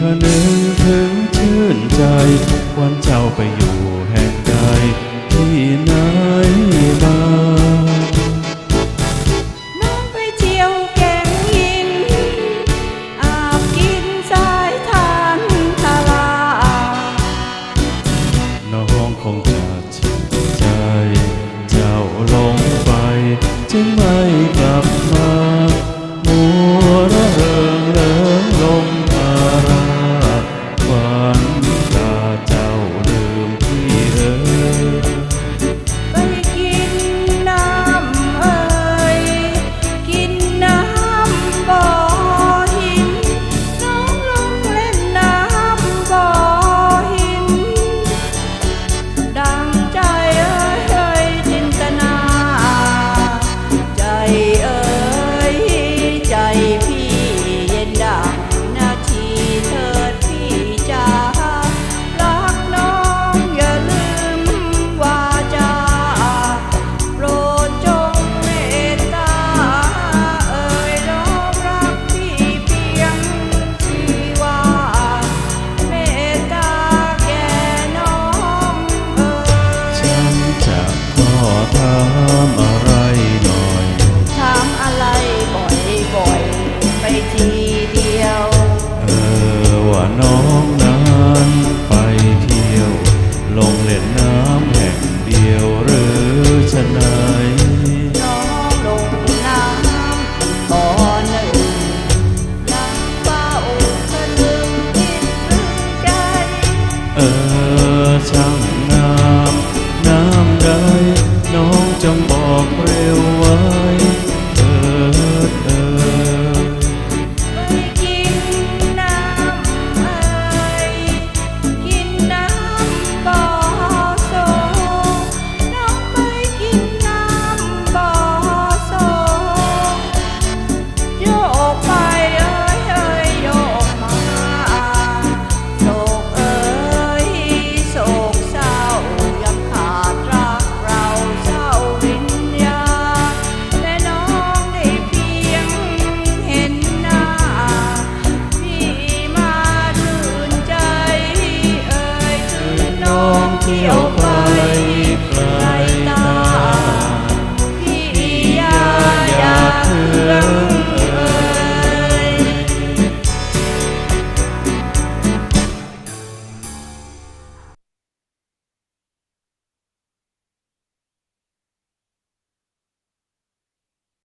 คนึงถึงชื่นใจ วันเจ้าไปอยู่แห่งใดที่ไหนบ้างน้องไปเที่ยวแก่งยิน อาบกินสายทานทลา น้องของจะชิน town. see you.